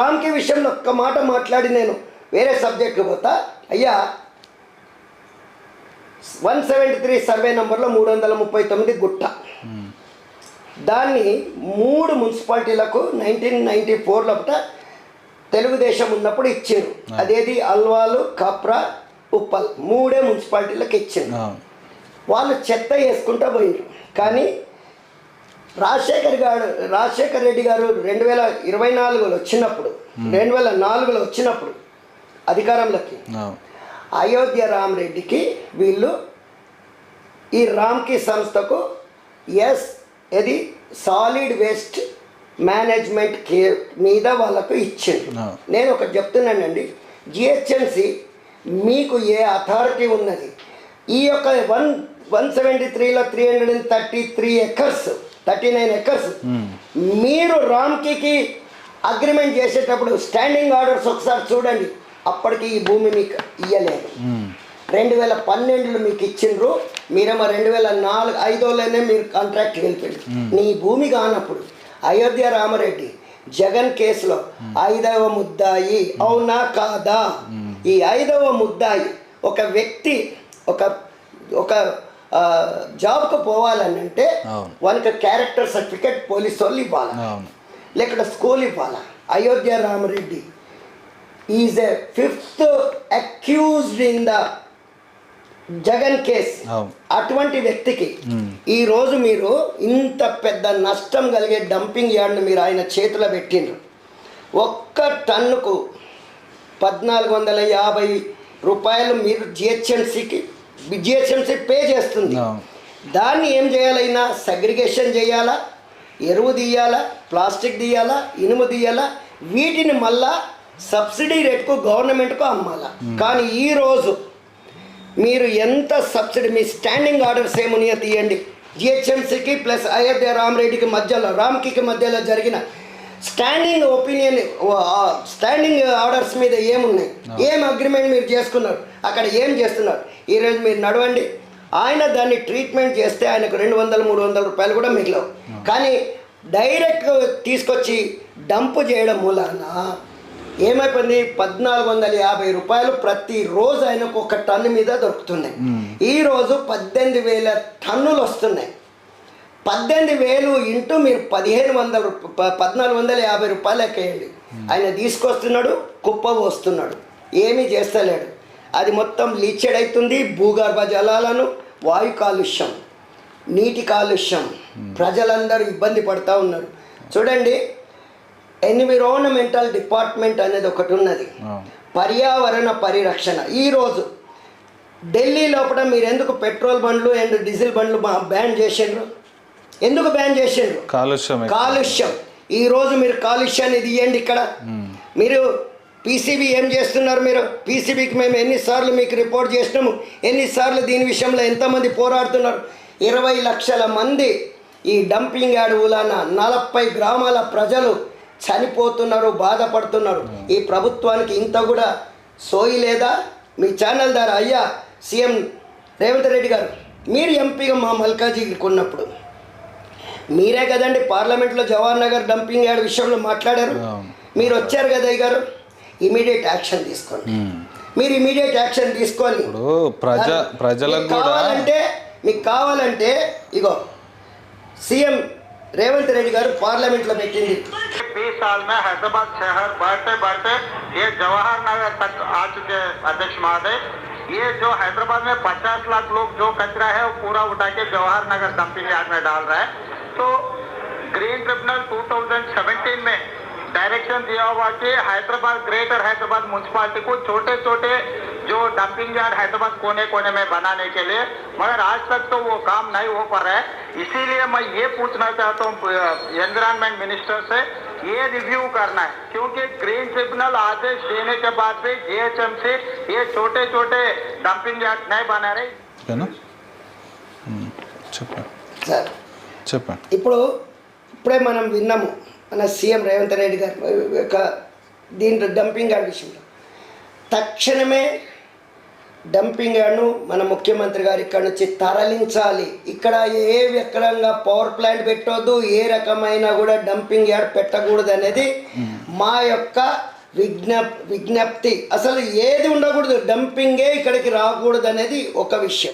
రామ్కి విషయంలో ఒక్క మాట మాట్లాడి నేను వేరే సబ్జెక్ట్కి పోతా. అయ్యా వన్ సెవెంటీ త్రీ సర్వే నెంబర్లో మూడు వందల ముప్పై తొమ్మిది గుట్ట. దాన్ని మూడు మున్సిపాలిటీలకు నైన్టీన్ నైన్టీ ఫోర్లో తెలుగుదేశం ఉన్నప్పుడు ఇచ్చిండ్రు అదేది అల్వాలు కాప్రా ఉప్పల్. మూడే మున్సిపాలిటీలకు ఇచ్చిండ్రు అవును వాళ్ళు చెత్త వేసుకుంటూ పోయిండ్రు కానీ రాజశేఖర్ గారు రాజశేఖర్ రెడ్డి గారు రెండు వేల ఇరవై నాలుగులో వచ్చినప్పుడు రెండు వేల నాలుగులో వచ్చినప్పుడు అధికారంలోకి అయోధ్య రామరెడ్డికి వీళ్ళు ఈ రామ్కి సంస్థకు ఎస్ ఇది సాలిడ్ వేస్ట్ మేనేజ్మెంట్ కేర్ మీద వాళ్ళకు No. నేను ఒకటి చెప్తున్నానండి జిహెచ్ఎంసి మీకు ఏ అథారిటీ ఉన్నది? ఈ యొక్క వన్ వన్ సెవెంటీ త్రీలో three hundred and thirty three acres thirty nine acres. మీరు రామ్కి అగ్రిమెంట్ చేసేటప్పుడు స్టాండింగ్ ఆర్డర్స్ ఒకసారి చూడండి. అప్పటికి ఈ భూమి మీకు ఇయ్యలేదు. రెండు వేల పన్నెండులో మీకు ఇచ్చిండ్రు. మీరేమో రెండు వేల నాలుగు ఐదోలోనే మీరు కాంట్రాక్ట్ వెళ్ళిపోయింది నీ భూమి కానప్పుడు అయోధ్య రామరెడ్డి జగన్ కేసులో ఐదవ ముద్దాయి అవునా కాదా? ఈ ఐదవ ముద్దాయి ఒక వ్యక్తి ఒక ఒక జాబ్కు పోవాలని అంటే. వానికి క్యారెక్టర్ సర్టిఫికేట్ పోలీస్ వాళ్ళు ఇవ్వాలి? లేకపోతే స్కూల్ ఇవ్వాలా? Ayodhya Ramareddy is a fifth accused in the Jagan case. అటువంటి వ్యక్తికి ఈ రోజు మీరు ఇంత పెద్ద నష్టం కలిగే డంపింగ్ యార్డ్ను మీరు ఆయన చేతిలో పెట్టిండ్రు. ఒక్క టన్నుకు పద్నాలుగు వందల యాభై రూపాయలు మీరు జిహెచ్ఎంసీకి జిహెచ్ఎంసీ పే చేస్తుంది. దాన్ని ఏం చేయాలైనా సగ్రిగేషన్ చేయాలా? ఎరువు తీయాలా? ప్లాస్టిక్ తీయాలా? ఇనుము తీయాలా? వీటిని మళ్ళా సబ్సిడీ రేట్కు గవర్నమెంట్కు అమ్మాలా. కానీ ఈరోజు మీరు ఎంత సబ్సిడీ మీ స్టాండింగ్ ఆర్డర్స్ ఏమున్నాయో తీయండి. జిహెచ్ఎంసీకి ప్లస్ అయోధ్య రామరెడ్డికి మధ్యలో రామ్కి మధ్యలో జరిగిన స్టాండింగ్ ఒపీనియన్ స్టాండింగ్ ఆర్డర్స్ మీద ఏమున్నాయి? ఏం అగ్రిమెంట్ మీరు చేసుకున్నారు? అక్కడ ఏం చేస్తున్నారు? ఈరోజు మీరు నడవండి. ఆయన దాన్ని ట్రీట్మెంట్ చేస్తే ఆయనకు రెండు వందలు మూడు వందల రూపాయలు కూడా మిగిలవు. కానీ డైరెక్ట్ తీసుకొచ్చి డంప్ చేయడం మూలాన ఏమైపోయింది? పద్నాలుగు వందల యాభై రూపాయలు ప్రతిరోజు ఆయనకు ఒక టన్ను మీద దొరుకుతున్నాయి. ఈరోజు పద్దెనిమిది వేల టన్నులు వస్తున్నాయి. పద్దెనిమిది వేలు ఇంటూ మీరు పదిహేను వందల పద్నాలుగు వందల యాభై రూపాయలు ఎక్కేయండి ఆయన తీసుకొస్తున్నాడు కుప్ప పోస్తున్నాడు ఏమీ చేస్తలేడు. అది మొత్తం లీచెడ్ అవుతుంది భూగర్భ జలాలను వాయు కాలుష్యం నీటి కాలుష్యం. ప్రజలందరూ ఇబ్బంది పడుతూ ఉన్నారు. చూడండి ఎన్విరాన్మెంటల్ డిపార్ట్మెంట్ అనేది ఒకటి ఉన్నది. పర్యావరణ పరిరక్షణ. ఈరోజు ఢిల్లీ లోపల మీరు ఎందుకు పెట్రోల్ బండ్లు అండ్ డీజిల్ బండ్లు బ్యాన్ చేసిండ్రు? ఎందుకు బ్యాన్ చేసిండ్రు? కాలుష్యం. కాలుష్యం. ఈ రోజు మీరు కాలుష్యాన్ని తీయండి ఇక్కడ. మీరు పీసీబీ ఏం చేస్తున్నారు మీరు? పీసీబీకి మేము ఎన్నిసార్లు మీకు రిపోర్ట్ చేసినాము. ఎన్నిసార్లు దీని విషయంలో ఎంతమంది పోరాడుతున్నారు? ఇరవై లక్షల మంది ఈ డంపింగ్ యార్డ్ మూలాన నలభై గ్రామాల ప్రజలు చనిపోతున్నారు బాధపడుతున్నారు. ఈ ప్రభుత్వానికి ఇంత కూడా సోయి లేదా? మీ ఛానల్ ద్వారా అయ్యా సీఎం రేవంత్ రెడ్డి గారు మీరు ఎంపీగా మా మల్కాజీకి ఉన్నప్పుడు మీరే కదండి పార్లమెంట్లో జవహర్ నగర్ డంపింగ్ యార్డ్ విషయంలో మాట్లాడారు అవును. మీరు వచ్చారు కదా అయ్య గారు ఇమీడియట్ యాక్షన్ తీసుకోండి ఉమ్. మీరు ఇమీడియట్ యాక్షన్ తీసుకొని ఇప్పుడు ప్రజ ప్రజలకు మీకు కూడా కావాలంటే మీకు కావాలంటే ఇగో సీఎం రేవంత్ రెడ్డి గారు పార్లమెంట్లో పెట్టింది बीस साल में हैदराबाद शहर बढ़ते बढ़ते ये जवाहर नगर तक आ चुके हैं, अध्यक्ष महोदय ये जो हैदराबाद में 50 लाख लोग जो कचरा है वो पूरा उठा के जवाहर नगर डंपिंग यार्ड में डाल रहा है तो ग्रीन ट्रिब्यूनल 2017 में डायरेक्शन दिया हुआ कि हैदराबाद ग्रेटर हैदराबाद म्यूनसिपालिटी को छोटे छोटे जो डंपिंग यार्ड हैदराबाद कोने कोने में बनाने के लिए मगर आज तक तो वो काम नहीं हो पा रहा है। इसीलिए मैं ये पूछना चाहता हूँ एनवायरमेंट मिनिस्टर से ये रिव्यू करना है क्योंकि ग्रीन ट्रिब्यूनल आदेश देने के बाद भी जीएचएमसी ये छोटे छोटे डंपिंग यार्ड नहीं बना रहे। है ना? हम्म, अच्छा। చెప్పండి. ఇప్పుడు ఇప్పుడే మనం విన్నాము మన సీఎం రేవంత్ రెడ్డి గారు యొక్క దీంట్లో డంపింగ్ యార్డ్ విషయంలో. తక్షణమే డంపింగ్ యార్డ్ను మన ముఖ్యమంత్రి గారు ఇక్కడ నుంచి తరలించాలి. ఇక్కడ ఏ రకంగా పవర్ ప్లాంట్ పెట్టొద్దు ఏ రకమైన కూడా డంపింగ్ యార్డ్ పెట్టకూడదు అనేది మా యొక్క విజ్ఞప్ విజ్ఞప్తి. అసలు ఏది ఉండకూడదు డంపింగే ఇక్కడికి రాకూడదు అనేది ఒక విషయం.